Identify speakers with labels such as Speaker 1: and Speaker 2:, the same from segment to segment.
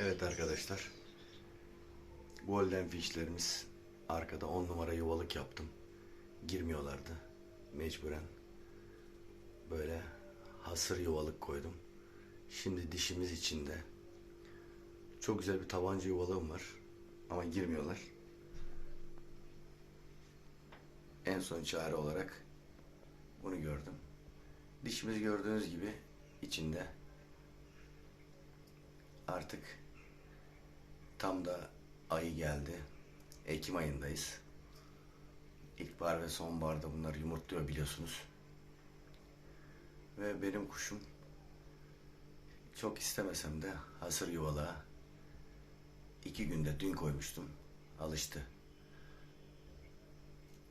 Speaker 1: Evet arkadaşlar. Golden fishlerimiz arkada 10 numara yuvalık yaptım. Girmiyorlardı. Mecburen. Böyle hasır yuvalık koydum. Şimdi dişimiz içinde. Çok güzel bir tabanca yuvalığım var. Ama girmiyorlar. En son çare olarak bunu gördüm. Dişimiz gördüğünüz gibi içinde. Artık tam da ayı geldi. Ekim ayındayız. İlkbahar ve sonbaharda bunlar yumurtluyor biliyorsunuz. Ve benim kuşum çok istemesem de hasır yuvalığa iki günde dün koymuştum. Alıştı.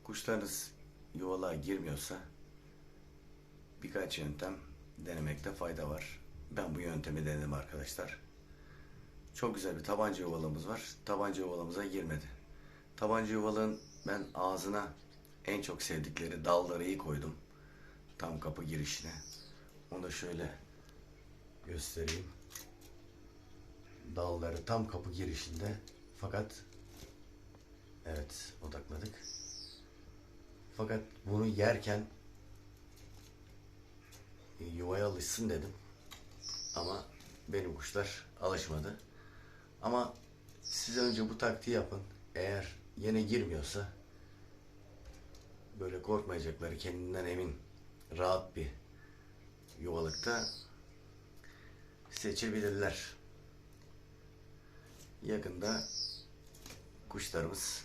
Speaker 1: Kuşlarınız yuvalığa girmiyorsa birkaç yöntem denemekte fayda var. Ben bu yöntemi denedim arkadaşlar. Çok güzel bir tabanca yuvalığımız var. Tabanca yuvalığımıza girmedi. Tabanca yuvalığın ben ağzına en çok sevdikleri dalları iyi koydum. Tam kapı girişine. Onu da şöyle göstereyim. Dalları tam kapı girişinde. Fakat evet odakladık. Fakat bunu yerken e, yuvaya alışsın dedim. Ama benim kuşlar alışmadı. Ama siz önce bu taktiği yapın. Eğer yine girmiyorsa böyle korkmayacakları kendinden emin rahat bir yuvalıkta seçebilirler. Yakında kuşlarımız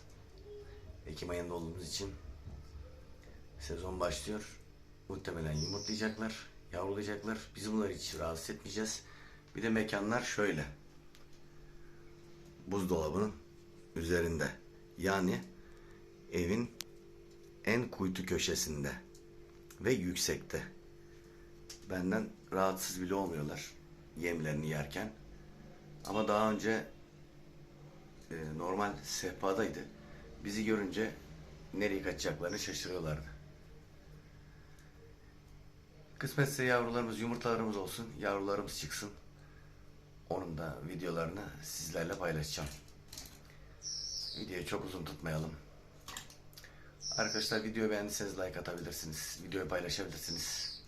Speaker 1: Ekim ayında olduğumuz için sezon başlıyor. Muhtemelen yumurtlayacaklar, yavrulayacaklar. Biz bunları hiç rahatsız etmeyeceğiz. Bir de mekanlar şöyle. Buzdolabının üzerinde. Yani evin en kuytu köşesinde ve yüksekte. Benden rahatsız bile olmuyorlar yemlerini yerken. Ama daha önce e, normal sehpadaydı. Bizi görünce nereye kaçacaklarını şaşırıyorlardı. Kısmetse yavrularımız, yumurtalarımız olsun, yavrularımız çıksın. Da videolarını sizlerle paylaşacağım. Videoyu çok uzun tutmayalım. Arkadaşlar videoyu beğendiyseniz like atabilirsiniz. Videoyu paylaşabilirsiniz.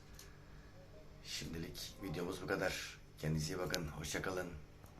Speaker 1: Şimdilik videomuz bu kadar. Kendinize iyi bakın. Hoşçakalın.